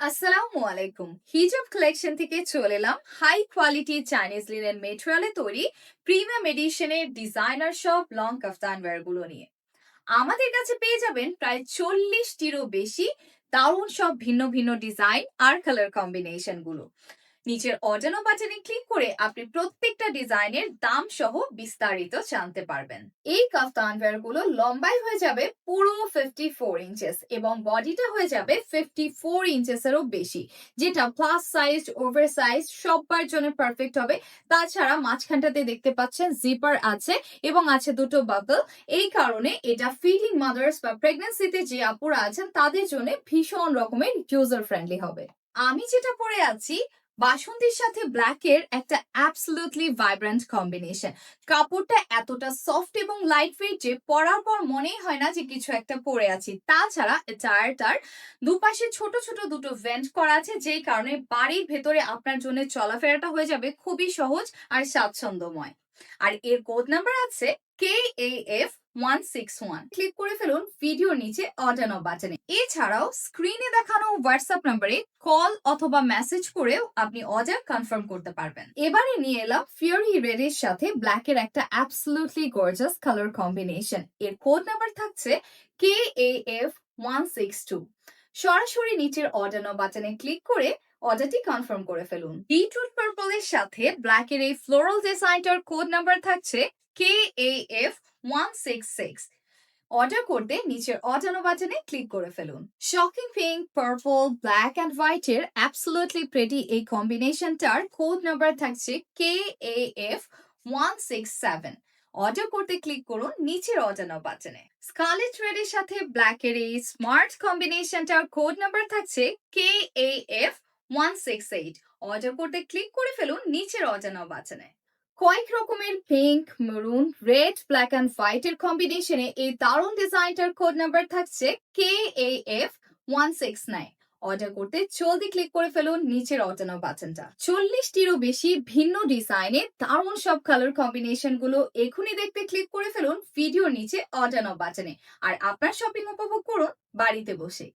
আসসালামু আলাইকুম। হিজাব কালেকশন থেকে চলে এলাম। হাই কোয়ালিটি চাইনিজ লিনেন মেটেরিয়ালে তৈরি প্রিমিয়াম এডিশনের ডিজাইনার সব লং কাফতান ওয়্যারগুলো নিয়ে। আমাদের কাছে পেয়ে যাবেন প্রায় চল্লিশটিরও বেশি দারুণ সব ভিন্ন ভিন্ন ডিজাইন আর কালার কম্বিনেশনগুলো। নিচের অর্ডানো বাটনে ক্লিক করে আপনি প্রত্যেকটা ডিজাইনের দাম সহ বিস্তারিত জানতে পারবেন। এই কাফতান ওয়্যারগুলো লম্বাই হয়ে যাবে পুরো ফিফটি ফোর ইঞ্চেস এবং বডিটা হয়ে যাবে ফিফটি ফোর ইঞ্চেসেরও বেশি, যেটা প্লাস সাইজ ওভার সাইজ সবার জন্য পারফেক্ট হবে। তাছাড়া মাঝখানটাতে দেখতে পাচ্ছেন জিপার আছে এবং আছে দুটো বাবল এই কারণে এটা ফিডিং মাদার্স বা প্রেগনেন্সিতে যে আপুরা আছেন, তাদের জন্য ভীষণ রকমের ইউজার ফ্রেন্ডলি হবে। আমি যেটা পরে আছি বাসন্তীর সাথে ব্ল্যাকের একটা অ্যাবসলুটলি ভাইব্রেন্ট কম্বিনেশন কাপড়টা এতটা সফট এবং লাইট ওয়েট যে পরার পর মনেই হয় না যে কিছু একটা পরে আছি। তাছাড়া টায়ারটার দুপাশে ছোট ছোট দুটো ভেন্ট করা আছে, যেই কারণে বাড়ির ভেতরে আপনার জন্য চলাফেরাটা হয়ে যাবে খুবই সহজ আর স্বাচ্ছন্দ্যময়। আর এর কোড নাম্বার আছে কে এ এফ ক্লিক করে ফেলুন ভিডিওর নিচে নাও বাটনে এছাড়াও স্ক্রিনে দেখানো হোয়াটসঅ্যাপ নাম্বারে কল অথবা মেসেজ করেও আপনি অর্ডার কনফার্ম করতে পারবেন। এবারে নিয়ে এলাম ফিউরি রেড এর সাথে ব্ল্যাক এর একটা অ্যাবসলুটলি গর্জাস কালার কম্বিনেশন এর কোড নাম্বার থাকছে K A F one six two সরাসরি নিচের অর্ডার নাও বাটনে ক্লিক করে অর্ডারটি কনফার্ম করে ফেলুন। বিটরুট পার্পল এর সাথে ব্ল্যাক এর এই ফ্লোরাল ডিজাইনটার কোড নাম্বার থাকছে K A F one six six order করতে নিচের অর্ডার বাটনে ক্লিক করে ফেলুন। Shocking pink purple black and white এর অ্যাবসলুটলি প্রেটি এই কম্বিনেশনটার কোড নাম্বার থাকছে K A F one six seven order করতে ক্লিক করুন নিচের অর্ডার বাটনে স্কালেট রেড এর সাথে ব্ল্যাক এর এই স্মার্ট কম্বিনেশনটার কোড নাম্বার থাকছে K A F one six eight order করতে ক্লিক করে ফেলুন নিচের অর্ডার বাটনে কয়েক রকমের pink maroon red black and white এর কম্বিনেশনে এই দারুণ ডিজাইনটার কোড নাম্বার থাকছে K A F one six nine order করতে জলদি ক্লিক করে ফেলুন নিচের নাও বাটনটা চল্লিশটিরও বেশি ভিন্ন ডিজাইনে দারুণ সব কালার কম্বিনেশনগুলো এখনই দেখতে ক্লিক করে ফেলুন ভিডিওর নিচে নাও বাটনে আর আপনার শপিং উপভোগ করুন বাড়িতে বসে।